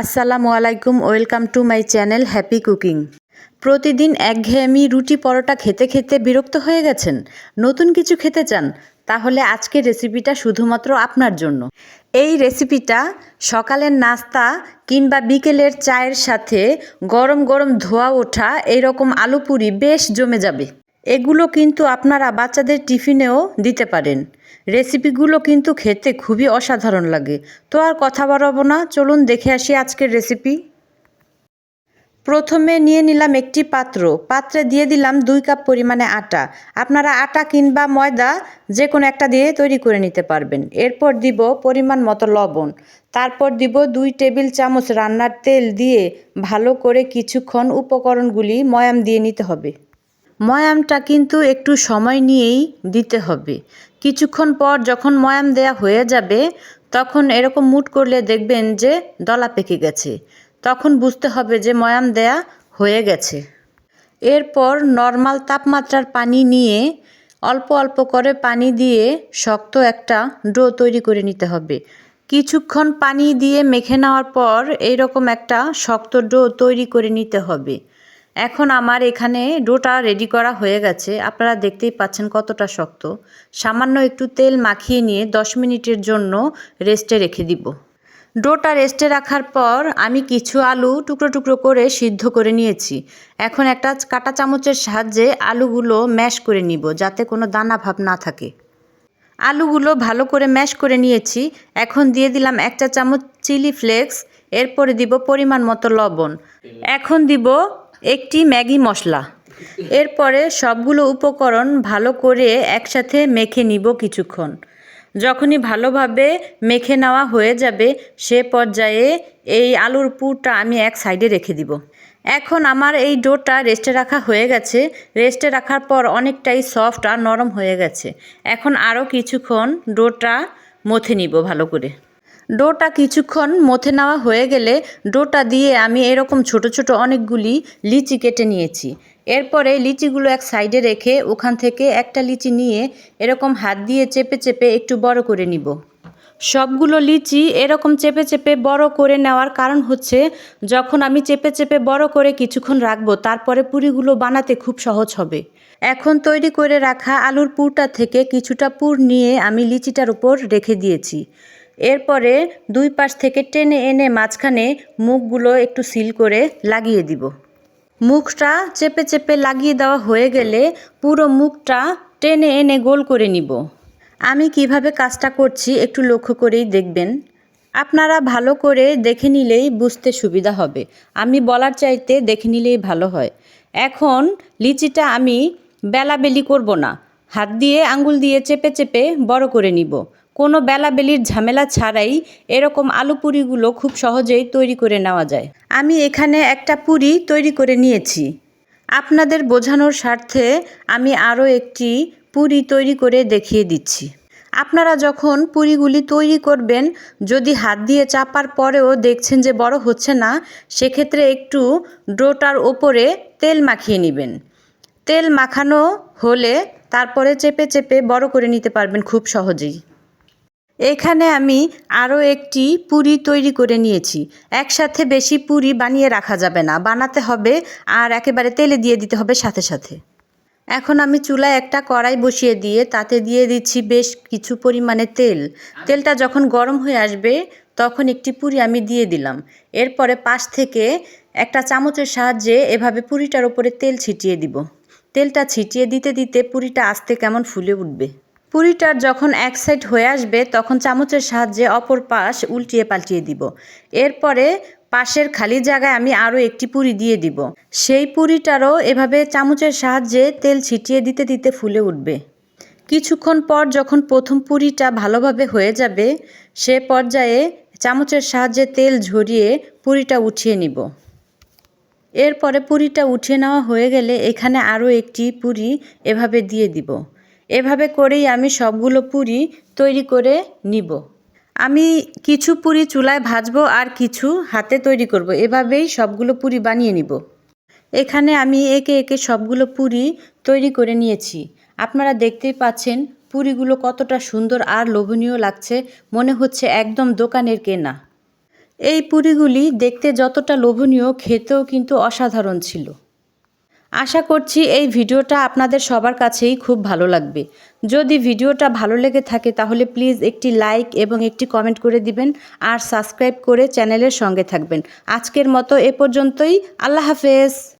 আসসালামু আলাইকুম, welcome to my channel happy cooking. প্রতিদিন একঘেয়েমি রুটি পরোটা খেতে খেতে বিরক্ত হয়ে গেছেন? নতুন কিছু খেতে চান? তাহলে আজকের রেসিপিটা শুধুমাত্র আপনার জন্য। এই রেসিপিটা সকালের নাস্তা কিংবা বিকেলের চায়ের সাথে গরম গরম ধোয়া ওঠা এইরকম আলু পুরি বেশ জমে যাবে। এগুলো কিন্তু আপনারা বাচ্চাদের টিফিনেও দিতে পারেন। রেসিপিগুলো কিন্তু খেতে খুবই অসাধারণ লাগে। তো আর কথা বাড়াবো না, চলুন দেখে আসি আজকের রেসিপি। প্রথমে নিয়ে নিলাম একটি পাত্র। পাত্রে দিয়ে দিলাম দুই কাপ পরিমাণে আটা। আপনারা আটা কিংবা ময়দা যে কোনো একটা দিয়ে তৈরি করে নিতে পারবেন। এরপর দিব পরিমাণ মতো লবণ। তারপর দিব দুই টেবিল চামচ রান্নার তেল দিয়ে ভালো করে কিছুক্ষণ উপকরণগুলি ময়াম দিয়ে নিতে হবে। ময়ামটা কিন্তু একটু সময় নিয়েই দিতে হবে। কিছুক্ষণ পর যখন ময়াম দেয়া হয়ে যাবে, তখন এরকম মুট করলে দেখবেন যে দলা পেকে গেছে। তখন বুঝতে হবে যে ময়াম দেয়া হয়ে গেছে। এরপর নর্মাল তাপমাত্রার পানি নিয়ে অল্প অল্প করে পানি দিয়ে শক্ত একটা ডো তৈরি করে নিতে হবে। কিছুক্ষণ পানি দিয়ে মেখে নেওয়ার পর এইরকম একটা শক্ত ডো তৈরি করে নিতে হবে। এখন আমার এখানে ডোটা রেডি করা হয়ে গেছে। আপনারা দেখতেই পাচ্ছেন কতটা শক্ত। সামান্য একটু তেল মাখিয়ে নিয়ে দশ মিনিটের জন্য রেস্টে রেখে দিব। ডোটা রেস্টে রাখার পর আমি কিছু আলু টুকরো টুকরো করে সিদ্ধ করে নিয়েছি। এখন একটা কাটা চামচের সাহায্যে আলুগুলো ম্যাশ করে নিব যাতে কোনো দানা ভাব না থাকে। আলুগুলো ভালো করে ম্যাশ করে নিয়েছি। এখন দিয়ে দিলাম এক চা চামচ চিলি ফ্লেক্স এরপরে দিব পরিমাণ মতো লবণ। এখন দিব একটি ম্যাগি মশলা। এরপরে সবগুলো উপকরণ ভালো করে একসাথে মেখে নিব কিছুক্ষণ। যখনই ভালোভাবে মেখে নেওয়া হয়ে যাবে, সে পর্যায়ে এই আলুর পুরটা আমি এক সাইডে রেখে দিব। এখন আমার এই ডোটা রেস্টে রাখা হয়ে গেছে। রেস্টে রাখার পর অনেকটাই সফট আর নরম হয়ে গেছে। এখন আরও কিছুক্ষণ ডোটা মথে নিব ভালো করে। ডোটা কিছুক্ষণ মথে নেওয়া হয়ে গেলে ডোটা দিয়ে আমি এরকম ছোট ছোট অনেকগুলি লিচি কেটে নিয়েছি। এরপরে লিচিগুলো এক সাইডে রেখে ওখান থেকে একটা লিচি নিয়ে এরকম হাত দিয়ে চেপে চেপে একটু বড় করে নিব। সবগুলো লিচি এরকম চেপে চেপে বড় করে নেওয়ার কারণ হচ্ছে যখন আমি চেপে চেপে বড় করে কিছুক্ষণ রাখব, তারপরে পুরিগুলো বানাতে খুব সহজ হবে। এখন তৈরি করে রাখা আলুর পুরটা থেকে কিছুটা পুর নিয়ে আমি লিচিটার উপর রেখে দিয়েছি। এরপরে দুই পাশ থেকে টেনে এনে মাঝখানে মুখগুলো একটু সিল করে লাগিয়ে দিব। মুখটা চেপে চেপে লাগিয়ে দেওয়া হয়ে গেলে পুরো মুখটা টেনে এনে গোল করে নিব। আমি কীভাবে কাজটা করছি একটু লক্ষ্য করেই দেখবেন। আপনারা ভালো করে দেখে নিলেই বুঝতে সুবিধা হবে। আমি বলার চাইতে দেখে নিলেই ভালো হয়। এখন লিচিটা আমি বেলাবেলি করব না। হাত দিয়ে আঙ্গুল দিয়ে চেপে চেপে বড় করে নিব। কোনো বেলাবেলির ঝামেলা ছাড়াই এরকম আলু পুরিগুলো খুব সহজেই তৈরি করে নেওয়া যায়। আমি এখানে একটা পুরি তৈরি করে নিয়েছি। আপনাদের বোঝানোর স্বার্থে আমি আরও একটি পুরি তৈরি করে দেখিয়ে দিচ্ছি। আপনারা যখন পুরিগুলি তৈরি করবেন, যদি হাত দিয়ে চাপার পরেও দেখছেন যে বড় হচ্ছে না, সেক্ষেত্রে একটু ডোটার ওপরে তেল মাখিয়ে নেবেন। তেল মাখানো হলে তারপরে চেপে চেপে বড় করে নিতে পারবেন খুব সহজেই। এখানে আমি আরও একটি পুরি তৈরি করে নিয়েছি। একসাথে বেশি পুরি বানিয়ে রাখা যাবে না। বানাতে হবে আর একেবারে তেলে দিয়ে দিতে হবে সাথে সাথে। এখন আমি চুলায় একটা কড়াই বসিয়ে দিয়ে তাতে দিয়ে দিচ্ছি বেশ কিছু পরিমাণে তেল। তেলটা যখন গরম হয়ে আসবে তখন একটি পুরি আমি দিয়ে দিলাম। এরপরে পাশ থেকে একটা চামচের সাহায্যে এভাবে পুরিটার ওপরে তেল ছিটিয়ে দিব। তেলটা ছিটিয়ে দিতে দিতে পুরিটা আস্তে কেমন ফুলে উঠবে। পুরিটার যখন এক সাইড হয়ে আসবে, তখন চামচের সাহায্যে অপর পাশ উল্টিয়ে পাল্টিয়ে দিব। এরপরে পাশের খালি জায়গায় আমি আরও একটি পুরি দিয়ে দিব। সেই পুরিটারও এভাবে চামচের সাহায্যে তেল ছিটিয়ে দিতে দিতে ফুলে উঠবে। কিছুক্ষণ পর যখন প্রথম পুরিটা ভালোভাবে হয়ে যাবে, সে পর্যায়ে চামচের সাহায্যে তেল ঝরিয়ে পুরিটা উঠিয়ে নিব। এরপরে পুরিটা উঠিয়ে নেওয়া হয়ে গেলে এখানে আরও একটি পুরি এভাবে দিয়ে দিব। এভাবে করেই আমি সবগুলো পুরি তৈরি করে নিব। আমি কিছু পুরি চুলায় ভাজবো আর কিছু হাতে তৈরি করব। এভাবেই সবগুলো পুরি বানিয়ে নিব। এখানে আমি একে একে সবগুলো পুরি তৈরি করে নিয়েছি। আপনারা দেখতেই পাচ্ছেন পুরিগুলো কতটা সুন্দর আর লোভনীয় লাগছে। মনে হচ্ছে একদম দোকানের কেনা। এই পুরিগুলি দেখতে যতটা লোভনীয়, খেতেও কিন্তু অসাধারণ ছিল। আশা করছি এই ভিডিওটা আপনাদের সবার কাছেই খুব ভালো লাগবে। যদি ভিডিওটা ভালো লেগে থাকে তাহলে প্লিজ একটি লাইক এবং একটি কমেন্ট করে দিবেন আর সাবস্ক্রাইব করে চ্যানেলের সঙ্গে থাকবেন। আজকের মতো এ পর্যন্তই। আল্লাহ হাফেজ।